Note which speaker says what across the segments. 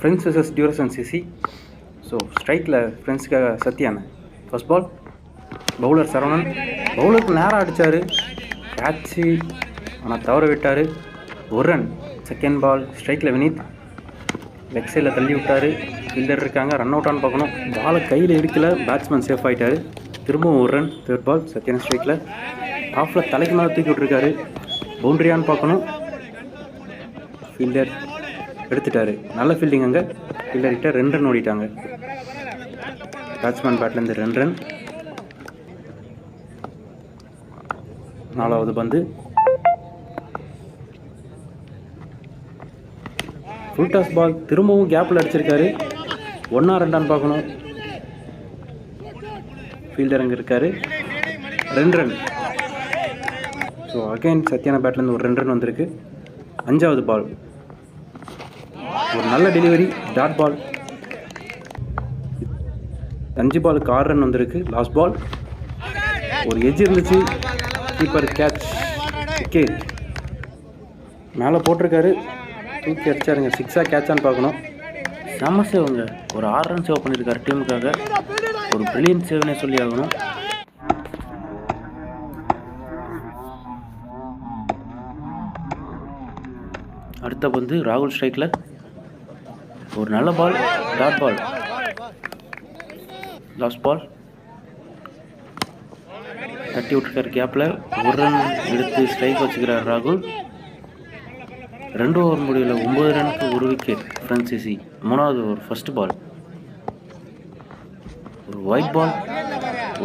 Speaker 1: Friends versus டியூரஸ் and CC so ஸ்ட்ரைக்கில் ஃப்ரெண்ட்ஸுக்காக Sathyan first ball bowler Saravanan. பவுலருக்கு நேராக அடித்தார் கேட்ச்சு ஆனால் தவற விட்டார். ஒரு ரன் செகண்ட் பால் ஸ்ட்ரைக்கில் வினீத். லெக் சைடில் தள்ளி விட்டார். ஃபீல்டர் இருக்காங்க. ரன் அவுட்டான்னு பார்க்கணும். பாலை கையில் இருக்கல பேட்ஸ்மேன் சேஃப் ஆகிட்டார் திரும்பவும் ஒரு ரன் தேர்ட் பால் செகண்ட் ஸ்ட்ரைக்கில் ஆஃபில் தலைக்கு மேலே தூக்கி விட்ருக்காரு பவுண்ட்ரியான்னு பார்க்கணும். ஃபீல்டர் எடுத்துட்டாரு. நல்ல ஃபீல்டிங் அங்கே. ஃபீல்டர் ரெண்டு ரன் ஓடிட்டாங்க. பேட்ஸ்மேன் பேட்லேருந்து ரெண்டு ரன் நாலாவது பந்து. ஃபுல் டாஸ் பால் திரும்பவும் கேப்பில் அடிச்சிருக்காரு. ஒன்றா ரெண்டான்னு பார்க்கணும். ஃபீல்டர் அங்கே இருக்காரு. ரெண்டு ரன் ஸோ அகைன் சத்யானா பேட்லேருந்து ஒரு ரெண்டு ரன் வந்திருக்கு. அஞ்சாவது பால் ஒரு நல்ல டெலிவரி டாட் பால் அஞ்சு பாலுக்கு ஆறு ரன் வந்திருக்கு லாஸ்ட் பால் ஒரு எஜ் இருந்துச்சு கீப்பர் கேட்ச் விக்கெட் மேலே போட்டிருக்காரு. தூக்கி அடிச்சாருங்க. சிக்ஸாக கேட்சான்னு பார்க்கணும். செம்ம சேவுங்க ஒரு ஆறு ரன் சேவ் பண்ணியிருக்காரு டீமுக்காக ஒரு பிரில்லியன் சேவ்னே சொல்லி ஆகணும். அடுத்த வந்து ராகுல் ஸ்ட்ரைக்கில் ஒரு நல்ல பால் டாட் பால் லாஸ்ட் பால் தட்டி விட்டுருக்கார் கேப்பில் ஒரு ரன் எடுத்து ஸ்ட்ரைக் வச்சுக்கிறார் ராகுல். ரெண்டு ஓவர் முடிவில் ஒம்பது ரனுக்கு ஒரு விக்கெட் ஃப்ரான்சிசி மூணாவது ஓவர் ஃபர்ஸ்ட் பால் ஒரு white ball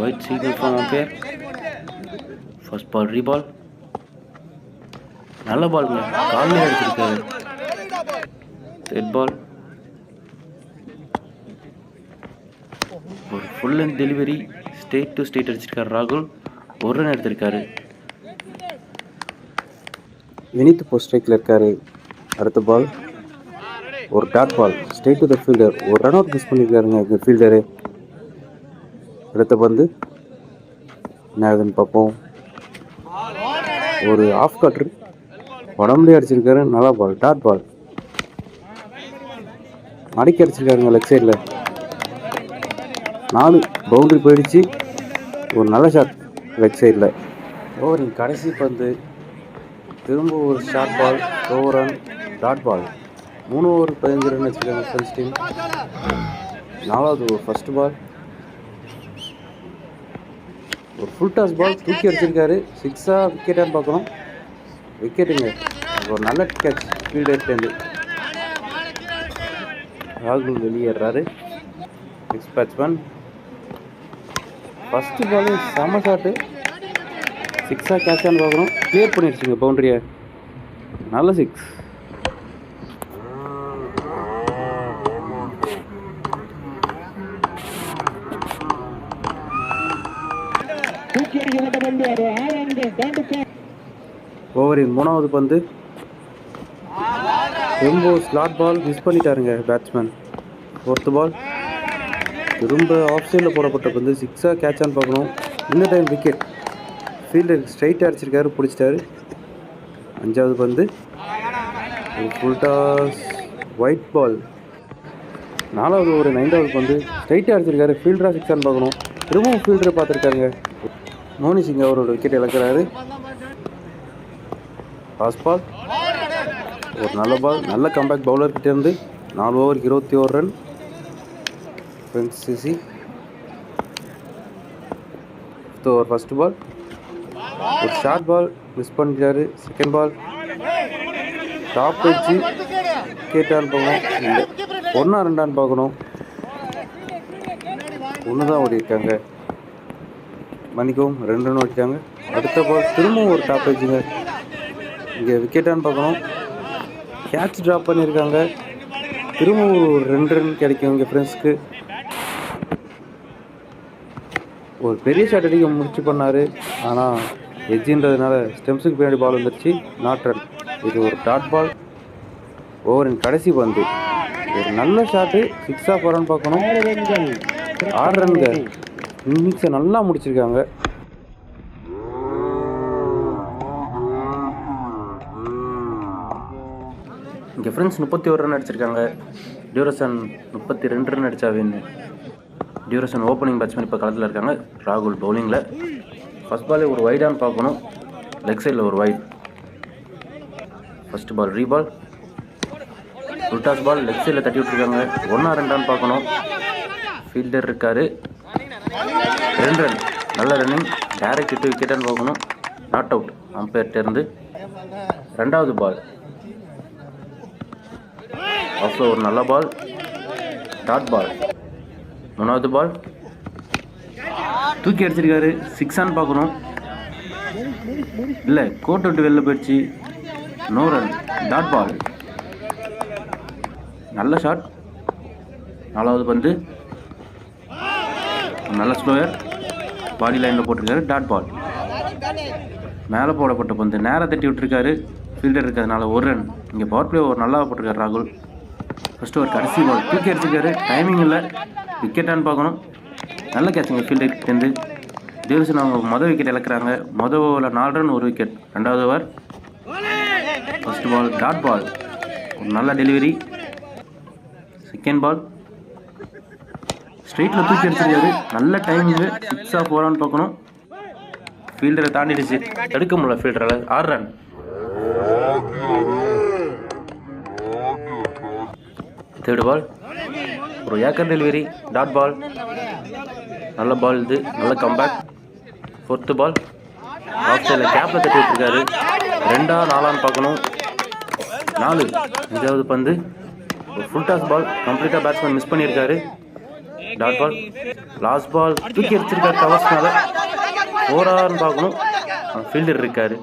Speaker 1: white signal form umpire first ball ரீபால் நல்ல பால்ங்க காலில் அடிச்சிருக்காரு. தேர்ட் பால் ஒரு full and delivery state to state அடிச்சிருக்காரு ராகுல். ஒரு ரன் எடுத்திருக்காரு. வினித் போஸ்ட்ரைக்கில் ஸ்ட்ரைக்கில் இருக்காரு. அடுத்த பால் ஒரு dot ball straight to the fielder ஒரு ரன் அவுட் மிஸ் பண்ணியிருக்காருங்க இந்த ஃபீல்டரு அடுத்த பந்து என்ன ஆகுதுன்னு பார்ப்போம். ஒரு ஆஃப் கட்ரு உடம்புலேயே அடிச்சிருக்காரு. நல்லா பால் டாட் பால் மடக்கி அடிச்சிருக்காருங்க லெக் சைடில் நாலு. பவுண்டரி போயிடுச்சு. ஒரு நல்ல ஷாட் லெக் சைடில் ஓவரின் கடைசி பந்து. திரும்ப ஒரு short ball over run dot ball மூணு ஓவர் பதினஞ்சு ரன் வச்சுருக்காங்க ஃப்ரெண்ட்ஸ் டீம் நாலாவது ஒரு ஃபர்ஸ்ட் பால் ஒரு ஃபுல் டாஸ் பால் தூக்கி அடிச்சிருக்காரு. சிக்ஸாக விக்கெட்டான்னு பார்க்கணும். விக்கெட்டுங்க ஒரு நல்ல கேட்ச் ஃபீல்டர்லேருந்து ராகுல் வெளியேறாரு. நெக்ஸ்ட் பேட்ஸ்மேன் ஃபஸ்ட்டு பாலு செம ஷாட்டு சிக்ஸாக கேட்சான்னு பார்க்குறோம் கிளியர் பண்ணிடுச்சுங்க பவுண்டரியை நல்ல சிக்ஸ் ஓவரின் மூணாவது பந்து. ரொம்ப ஸ்லாட் பால் மிஸ் பண்ணிட்டாருங்க பேட்ஸ்மேன் ஃபோர்த்து பால் திரும்ப ஆஃப் சைடில் போடப்பட்ட பந்து சிக்ஸாக கேட்சான்னு பார்க்கணும். இந்த டைம் விக்கெட் ஃபீல்டர் ஸ்ட்ரைட்டாக அடிச்சிருக்காரு பிடிச்சிட்டாரு. அஞ்சாவது பந்து. Full toss full toss wide ball நாலாவது ஒரு நைன்டாவது பந்து. ஸ்ட்ரைட்டாக அடிச்சிருக்காரு ஃபீல்டராக சிக்ஸான்னு பார்க்கணும். திரும்பவும் ஃபீல்டரை பார்த்துருக்காருங்க. மோனி சிங் அவரோட விக்கெட் இழக்கிறாரு. பாஸ் பால் ஒரு நல்ல பால் நல்ல கம்பேக் பவுலர்கிட்டேருந்து நாலு ஓவருக்கு இருபத்தி ஓரு run friends CC fifth over first ball ஒரு ஷார்ட் பால் மிஸ் பண்ணிட்டாரு செகண்ட் பால் டாப் வச்சு கேட்டான்னு பார்க்கணும் இல்லை. ஒன்றா ரெண்டான்னு பார்க்கணும். ஒன்று தான் ஓடிருக்காங்க மன்னிக்கவும் ரெண்டு ரன் ஓடிட்டாங்க. அடுத்த பால் திரும்பவும் ஒரு டாப் வச்சுங்க இங்கே விக்கெட்டான்னு பார்க்கணும். கேட்ச் ட்ராப் பண்ணியிருக்காங்க. திரும்பவும் ஒரு ரெண்டு ரன் கிடைக்கும் இங்கே ஃப்ரெண்ட்ஸ்க்கு ஒரு பெரிய ஷாட் அடிக்க முடிச்சு பண்ணார். ஆனால் எஜ்ஜின்றதுனால ஸ்டெம்ஸுக்கு பின்னாடி பால் வந்துருச்சு. நாட் ரன் இது ஒரு டாட் பால் ஓவரின் கடைசி பந்து. ஒரு நல்ல ஷாட்டு சிக்ஸாக போகிறான்னு பார்க்கணும். ஆறு ரன்க இன்னிங்ஸை நல்லா முடிச்சிருக்காங்க. இங்கே ஃப்ரெண்ட்ஸ் முப்பத்தி ஒரு ரன் அடிச்சிருக்காங்க. டியூரசன் முப்பத்தி ரெண்டு ரன் அடிச்சா டியூரேஷன் ஓப்பனிங் பேட்ஸ்மேன் இப்போ களத்தில் இருக்காங்க. ராகுல் பவுலிங்கில் ஃபர்ஸ்ட் பாலே ஒரு வைடான்னு பார்க்கணும். லெக் சைடில் ஒரு wide first ball reball full toss ball leg சைடில் தட்டி விட்ருக்காங்க ஒன்றா ரெண்டான்னு பார்க்கணும். ஃபீல்டர் இருக்காரு. ரெண்டு ரன் நல்ல ரன்னிங் டேரக்ட் விட்டு விக்கெட்டான்னு பார்க்கணும். நாட் அவுட் அம்பையர்கிட்ட ரெண்டாவது பால் ஆஃப்ல ஒரு நல்ல பால் டாட் பால் மூணாவது பால் தூக்கி அடிச்சிருக்காரு. சிக்ஸான்னு பார்க்கணும். இல்லை கோட் விட்டு வெளில போயிடுச்சு. நோ ரன் டாட் பால் நல்ல ஷாட் நாலாவது பந்து. நல்ல ஸ்லோயர் பாடி லைனில் போட்டிருக்காரு. டாட் பால் மேலே போடப்பட்ட பந்து. நேராக தட்டி விட்டுருக்காரு. ஃபீல்டர் இருக்கிறதுனால ஒரு ரன் இங்கே பவர் பிளே ஒரு நல்லா போட்டிருக்காரு ராகுல். ஃபஸ்ட்டு ஒரு கடைசி பால் தூக்கி அடிச்சிருக்காரு. டைமிங் இல்லை. விக்கெட்டான்னு பார்க்கணும். நல்ல கேட்சுங்க ஃபீல்டுலேருந்து டியூரேஷன் அவங்க மொதல் விக்கெட் இழக்கிறாங்க. மொதல் ஓவரில் நாலு ரன் ஒரு விக்கெட் ரெண்டாவது over first ball dot ball ஒரு நல்ல டெலிவரி செகண்ட் பால் ஸ்ட்ரெயிட்டில் தூக்கி அடிச்சிருக்காரு. நல்ல டைமிங்கு சிக்ஸாக போகிறான்னு பார்க்கணும். ஃபீல்டரை தாண்டிடுச்சு. தடுக்க முடியல ஃபீல்டரால் ஆறு ரன் தேர்டு பால் ஒரு ஏக்கர் டெலிவரி டாட் பால் நல்ல பால் இது. நல்ல கம்பேக் ஃபோர்த்து பால் ஆஃப் சைடில் கேப்பில் தட்டி விட்டுருக்காரு. ரெண்டா நாலான்னு பார்க்கணும். நாலு. அஞ்சாவது பந்து. ஒரு ஃபுல் டாஸ் பால் கம்ப்ளீட்டாக பேட்ஸ்மேன் மிஸ் பண்ணியிருக்காரு. டாட் பால் லாஸ்ட் பால் தூக்கி அடிச்சிருக்காரு கவர்ஸ்னால ஃபோரான்னு பார்க்கணும். ஃபீல்டர் இருக்காரு.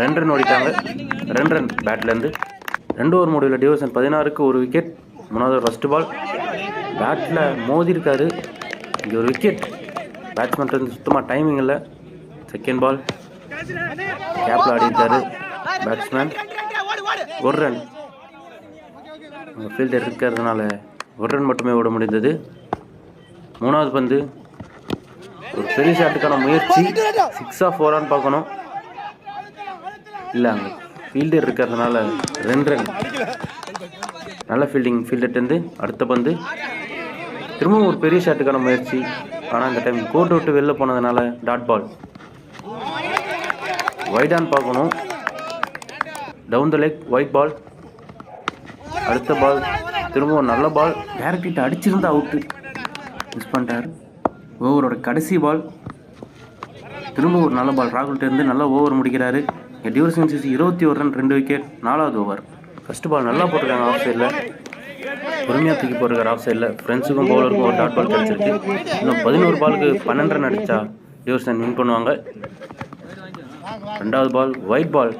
Speaker 1: ரெண்டு ரன் ஓடிட்டாங்க. ரெண்டு ரன் பேட்லேருந்து ரெண்டு ஓவர் முடிவில் டிவிஷன் பதினாறுக்கு ஒரு விக்கெட் மூணாவது ஃபஸ்ட்டு பால் பேட்டில் மோதிருக்காரு இங்கே ஒரு விக்கெட் பேட்ஸ்மேன் இருந்து சுத்தமாக டைமிங் இல்லை. செகண்ட் பால் கேப்பில் ஆடி பேட்ஸ்மேன் ஒரு ரன் ஃபீல்டர் இருக்கிறதுனால ஒரு ரன் மட்டுமே ஓட முடிந்தது. மூணாவது பந்து. ஒரு பெரிய ஷாட்டுக்கான முயற்சி. சிக்ஸாக ஃபோரான்னு பார்க்கணும். இல்லை அங்கே ஃபீல்டர் இருக்கிறதுனால ரெண்டு ரன் நல்ல ஃபீல்டிங் ஃபீல்டர்ட்டேருந்து அடுத்த பந்து திரும்பவும் ஒரு பெரிய ஷாட்டுக்கான முயற்சி. ஆனால் இந்த டைம் கோர்ட் விட்டு வெளில போனதுனால டாட் பால் வைடான் பார்க்கணும். Down the leg wide ball அடுத்த பால் திரும்பவும் நல்ல பால் டேரக்டிட்ட அடிச்சிருந்தா அவுட்டு மிஸ் பண்ணிட்டார். ஓவரோட கடைசி பால் திரும்ப ஒரு நல்ல பால் ராகுல்கிட்ட இருந்து ஓவர் முடிக்கிறாரு. இங்கே டியூரேஷன் சிசி இருபத்தி ஒரு ரன் ரெண்டு விக்கெட் நாலாவது ஓவர் ஃபர்ஸ்ட் பால் நல்லா போட்டிருக்காங்க ஆஃப் சைடில் பொறுமையாக தூக்கி போட்டிருக்காரு ஆஃப் சைடில் ஃப்ரெண்ட்ஸுக்கும் பவுலருக்கும் ஒரு டாட் பால் கிடச்சிருக்கு. இன்னும் பதினோரு பாலுக்கு பன்னெண்டு ரன் அடித்தா டியூர்சன் வின் பண்ணுவாங்க. ரெண்டாவது பால் ஒயிட் பால்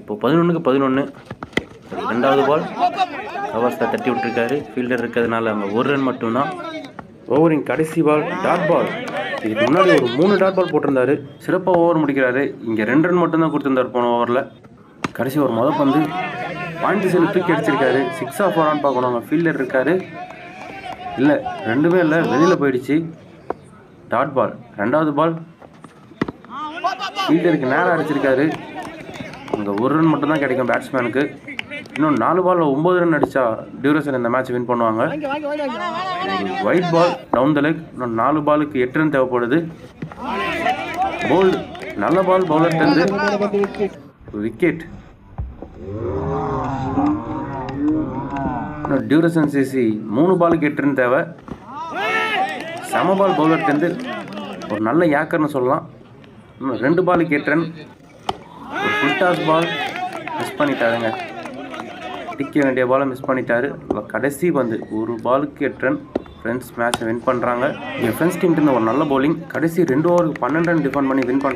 Speaker 1: இப்போ பதினொன்றுக்கு பதினொன்று ரெண்டாவது பால் கவர்ஸில் தட்டி விட்டுருக்காரு. ஃபீல்டர் இருக்கிறதுனால அங்கே ஒரு ரன் மட்டும்தான். ஓவரின் கடைசி பால் டாட் பால் இதுக்கு முன்னாடி ஒரு மூணு டாட் பால் போட்டிருந்தாரு. சிறப்பாக ஓவர் முடிக்கிறாரு. இங்கே ரெண்டு ரன் மட்டும்தான் கொடுத்துருந்தாரு போன ஓவரில். கடைசி ஒரு மொதல் பந்து பாயிண்ட் சைடில் தூக்கி அடிச்சிருக்காரு. சிக்ஸ் ஆஃப் ஃபோரான்னு பார்க்கணும். அங்கே ஃபீல்டர் இருக்காரு. இல்லை ரெண்டுமே இல்லை. வெளியில் போயிடுச்சு. டாட் பால் ரெண்டாவது பால் ஃபீல்டருக்கு நேரம் அடிச்சிருக்காரு. அங்கே ஒரு ரன் மட்டும்தான் கிடைக்கும் பேட்ஸ்மேனுக்கு இன்னும் நாலு பாலில் ஒம்பது ரன் அடித்தா டியூரேஷன் இந்த மேட்ச் வின் பண்ணுவாங்க. Wide ball down the leg இன்னும் நாலு பாலுக்கு எட்டு ரன் தேவைப்படுது. போல்டு நல்ல பால் பவுலர் தந்து. விக்கெட் டியூரேஷன் சிசி மூணு பாலுக்கு எட்டு ரன் தேவை. செம பால் பவுலர் தந்து. ஒரு நல்ல யாக்கர்னு சொல்லலாம். இன்னும் ரெண்டு பாலுக்கு எட்டு ரன் ஒரு ஃபுல் டாஸ் பால் மிஸ் பண்ணிட்டாருங்க. அடிக்க வேண்டிய பாலை மிஸ் பண்ணிட்டாரு. இப்ப கடைசி பந்து ஒரு பாலுக்கு எட்ரன் ஃப்ரெண்ட்ஸ் மேட்சை வின் பண்ணுறாங்க என் ஃப்ரெண்ட்ஸ் டீம்ட்டு ஒரு நல்ல bowling கடைசி ரெண்டு ஓவருக்கு பன்னெண்டு ரன் டிஃபன் பண்ணி வின் பண்ணுறாங்க